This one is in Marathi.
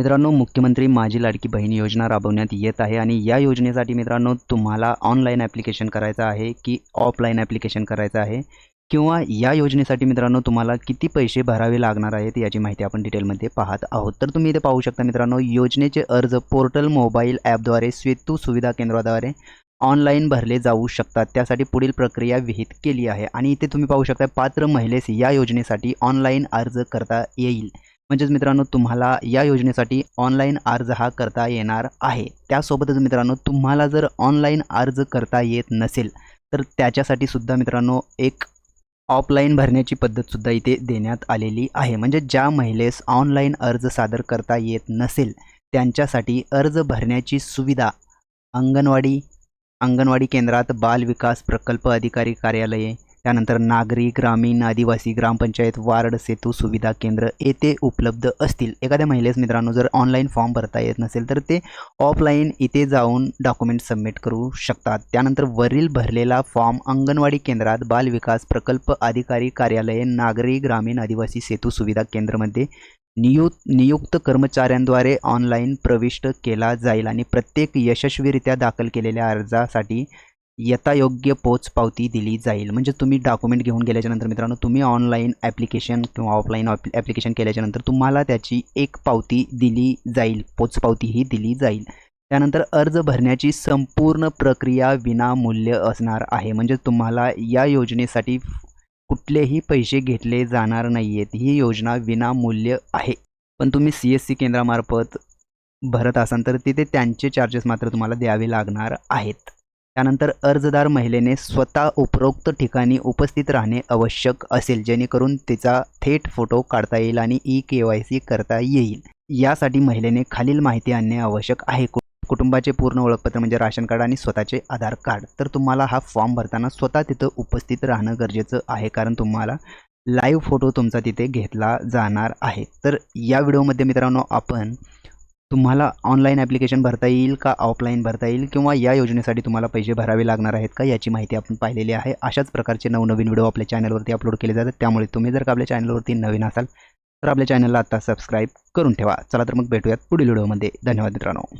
मित्रांनो मुख्यमंत्री माझी लाडकी बहीण योजना राबवण्यात येत आहे आणि या योजनेसाठी मित्रांनो तुम्हाला ऑनलाईन ॲप्लिकेशन करायचं आहे की ऑफलाईन ॲप्लिकेशन करायचं आहे? किंवा या योजनेसाठी मित्रांनो तुम्हाला किती पैसे भरावे लागणार आहेत याची माहिती आपण डिटेलमध्ये पाहत आहोत. तर तुम्ही इथे पाहू शकता मित्रांनो योजनेचे अर्ज पोर्टल मोबाईल ॲपद्वारे सेतू सुविधा केंद्राद्वारे ऑनलाईन भरले जाऊ शकतात. त्यासाठी पुढील प्रक्रिया विहित केली आहे. आणि इथे तुम्ही पाहू शकता पात्र महिलेस या योजनेसाठी ऑनलाईन अर्ज करता येईल. म्हणजेच मित्रांनो तुम्हाला या योजनेसाठी ऑनलाईन अर्ज हा करता येणार आहे. त्यासोबतच मित्रांनो तुम्हाला जर ऑनलाईन अर्ज करता येत नसेल तर त्याच्यासाठी सुद्धा मित्रांनो एक ऑफलाईन भरण्याची पद्धतसुद्धा इथे देण्यात आलेली आहे. म्हणजे ज्या महिलेस ऑनलाईन अर्ज सादर करता येत नसेल त्यांच्यासाठी अर्ज भरण्याची सुविधा अंगणवाडी अंगणवाडी केंद्रात बाल विकास प्रकल्प अधिकारी कार्यालये त्यानंतर नागरी ग्रामीण आदिवासी ग्रामपंचायत वार्ड सेतू सुविधा केंद्र येथे उपलब्ध असतील. एखाद्या महिलेस मित्रांनो जर ऑनलाईन फॉर्म भरता येत नसेल तर ते ऑफलाईन इथे जाऊन डॉक्युमेंट सबमिट करू शकतात. त्यानंतर वरील भरलेला फॉर्म अंगणवाडी केंद्रात बाल विकास प्रकल्प अधिकारी कार्यालये नागरी ग्रामीण आदिवासी सेतू सुविधा केंद्रमध्ये नियुक्त नियुक्त कर्मचाऱ्यांद्वारे ऑनलाईन प्रविष्ट केला जाईल आणि प्रत्येक यशस्वीरित्या दाखल केलेल्या अर्जासाठी यथायोग्य पोचपावती दिली जाईल. म्हणजे तुम्ही डॉक्युमेंट घेऊन गेल्याच्यानंतर मित्रांनो तुम्ही ऑनलाईन ॲप्लिकेशन किंवा ऑफलाईन ॲप्लिकेशन केल्याच्यानंतर तुम्हाला त्याची एक पावती दिली जाईल. पोचपावती ही दिली जाईल. त्यानंतर अर्ज भरण्याची संपूर्ण प्रक्रिया विनामूल्य असणार आहे. म्हणजे तुम्हाला या योजनेसाठी कुठलेही पैसे घेतले जाणार नाही आहेत ही योजना विनामूल्य आहे. पण तुम्ही सी एस सी केंद्रामार्फत भरत असाल तर तिथे त्यांचे चार्जेस मात्र तुम्हाला द्यावे लागणार आहेत. त्यानंतर अर्जदार महिलेने स्वतः उपरोक्त ठिकाणी उपस्थित राहणे आवश्यक असेल जेणेकरून तिचा थेट फोटो काढता येईल आणि ई के वाय सी करता येईल. यासाठी महिलेने खालील माहिती आणणे आवश्यक आहे. कुटुंबाचे पूर्ण ओळखपत्र म्हणजे राशन कार्ड आणि स्वतःचे आधार कार्ड. तर तुम्हाला हा फॉर्म भरताना स्वतः तिथं उपस्थित राहणं गरजेचं आहे कारण तुम्हाला लाईव्ह फोटो तुमचा तिथे घेतला जाणार आहे. तर या व्हिडिओमध्ये मित्रांनो आपण तुम्हाला ऑनलाईन ॲप्लिकेशन भरता येईल का ऑफलाईन भरता येईल? किंवा या योजनेसाठी तुम्हाला पैसे भरावे लागणार आहेत का? याची माहिती आपण पाहिलेली आहे. अशाच प्रकारचे नवनवीन व्हिडिओ आपल्या चॅनलवरती अपलोड केले जातात. त्यामुळे तुम्ही जर का आपल्या चॅनलवरती नवीन असाल तर आपल्या चॅनलला आता सबस्क्राईब करून ठेवा. चला तर मग भेटूयात पुढील व्हिडिओमध्ये. धन्यवाद मित्रांनो.